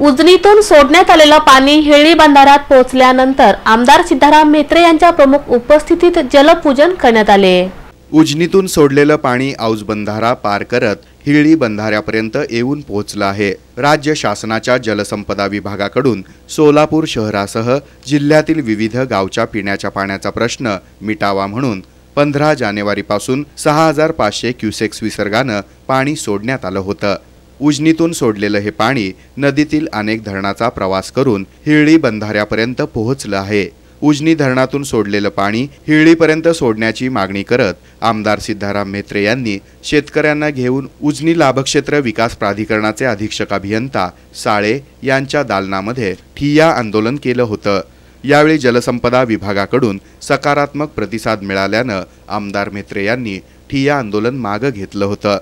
उजनीतून सोडण्यात आलेलं पाणी हिळी बंधाऱ्यात पोहोचल्यानंतर आमदार सिद्धाराम म्हेत्रे यांच्या प्रमुख उपस्थितीत जलपूजन करण्यात आले. उजनीतून सोडलेलं पाणी औज बंधारा पार करत हिळी बंधाऱ्यापर्यंत येऊन पोहोचलं आहे. राज्य शासनाच्या जलसंपदा विभागाकडून सोलापूर शहरासह जिल्ह्यातील विविध गावच्या पिण्याच्या पाण्याचा प्रश्न मिटावा म्हणून पंधरा जानेवारीपासून सहा हजार पाचशे क्युसेक्स विसर्गानं पाणी सोडण्यात आलं होतं. उजनीतून सोडलेलं हे पाणी नदीतील अनेक धरणाचा प्रवास करून हिळी बंधाऱ्यापर्यंत पोहोचलं आहे. उजनी धरणातून सोडलेलं पाणी हिळीपर्यंत सोडण्याची मागणी करत आमदार सिद्धाराम म्हेत्रे यांनी शेतकऱ्यांना घेऊन उजनी लाभक्षेत्र विकास प्राधिकरणाचे अधीक्षक अभियंता साळे यांच्या दालनामध्ये ठिय्या आंदोलन केलं होतं. यावेळी जलसंपदा विभागाकडून सकारात्मक प्रतिसाद मिळाल्यानं आमदार म्हेत्रे यांनी ठिय्या आंदोलन मागं घेतलं होतं.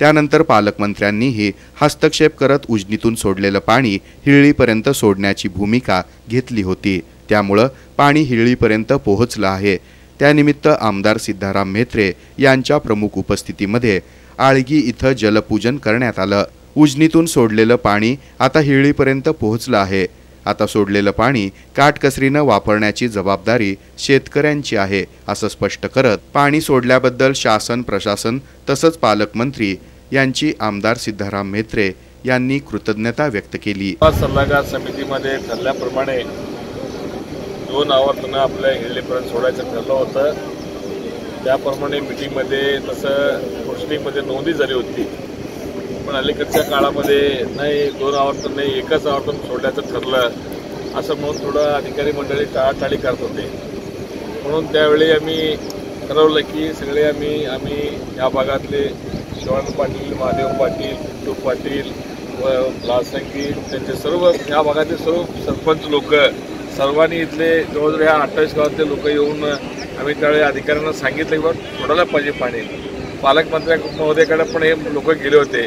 त्यानंतर पालकमंत्र्यांनीही हस्तक्षेप करत उजनीतून सोडलेलं पाणी हिळीपर्यंत सोडण्याची भूमिका घेतली होती. त्यामुळं पाणी हिळीपर्यंत पोहोचलं आहे. त्यानिमित्त आमदार सिद्धाराम म्हेत्रे यांच्या प्रमुख उपस्थितीमध्ये आळगी इथं जलपूजन करण्यात आलं. उजनीतून सोडलेलं पाणी आता हिळीपर्यंत पोहोचलं आहे. आता सोडलेलं पाणी काटकसरीनं वापरण्याची जबाबदारी शेतकऱ्यांची आहे असं स्पष्ट करत पाणी सोडल्याबद्दल शासन प्रशासन तसंच पालकमंत्री यांची आमदार सिद्धाराम म्हेत्रे यांनी कृतज्ञता व्यक्त केली. सल्लागार समितीमध्ये ठरल्याप्रमाणे दोन आवर्तनं आपल्या हिरलेपर्यंत सोडायचं ठरलं होतं त्याप्रमाणे मिटिंगमध्ये तसं गोष्टीमध्ये नोंदी झाली होती. पण अलीकडच्या काळामध्ये नाही दोन आवर्तन नाही एकच आवर्तन सोडल्याचं ठरलं. असं म्हणून थोडं अधिकारी मंडळी टाळाटाळी करत होते. म्हणून त्यावेळी आम्ही ठरवलं की सगळे आम्ही आम्ही या भागातले शिवान पाटील महादेव पाटील पिंटू पाटील व लालसंगी त्यांचे सर्व या भागातले सर्व सरपंच लोक सर्वांनी इथले जवळजवळ ह्या अठ्ठावीस गावातले लोक येऊन आम्ही त्यावेळी अधिकाऱ्यांना सांगितलं की बा सोडायला पाहिजे पाणी. पालकमंत्र्या महोदयाकडे पण हे लोक गेले होते.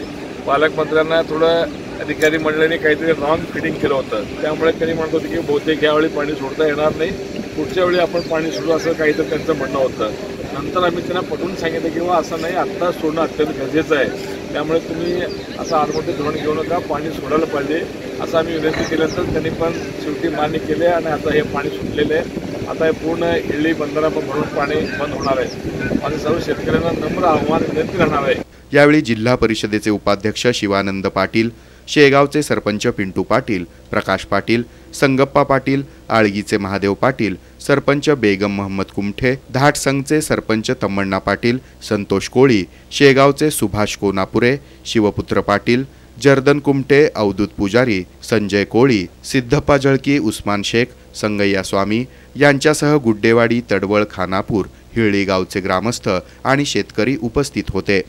पालकमंत्र्यांना थोडं अधिकारी मंडळाने काहीतरी रॉंग फिटिंग केलं होतं. त्यामुळे त्यांनी म्हणत होते की बहुतेक यावेळी पाणी सोडता येणार नाही. पुढच्या वेळी आपण पाणी सोडू असं काहीतरी त्यांचं म्हणणं होतं. नंतर आम्ही त्यांना पटवून सांगितलं की असं नाही आत्ता सोडणं अत्यंत गरजेचं आहे. त्यामुळे तुम्ही असं आडमोठे धोरण घेऊ नका पाणी सोडायला पाहिजे. असं आम्ही विनंती केल्यानंतर त्यांनी पण शेवटी मान्य केले आणि आता हे पाणी सुटलेलं आहे. आता हे पूर्ण इळी बंधारा पण भरून पाणी बंद होणार आहे. माझं सर्व शेतकऱ्यांना नम्र आव्हान विनंती राहणार आहे. यावेळी जिल्हा परिषदेचे उपाध्यक्ष शिवानंद पाटील शेगावचे सरपंच पिंटू पाटील प्रकाश पाटील संगप्पा पाटील आळगीचे महादेव पाटील सरपंच बेगम महम्मद कुमठे धाटसंघचे सरपंच तम्मण्णा पाटील संतोष कोळी शेगावचे सुभाष कोनापुरे शिवपुत्र पाटील जर्दन कुमटे अवधूत पुजारी संजय कोळी सिद्धप्पा जळकी उस्मान शेख संगय्या स्वामी यांच्यासह गुड्डेवाडी तडवळ खानापूर हिळळीगावचे ग्रामस्थ आणि शेतकरी उपस्थित होते.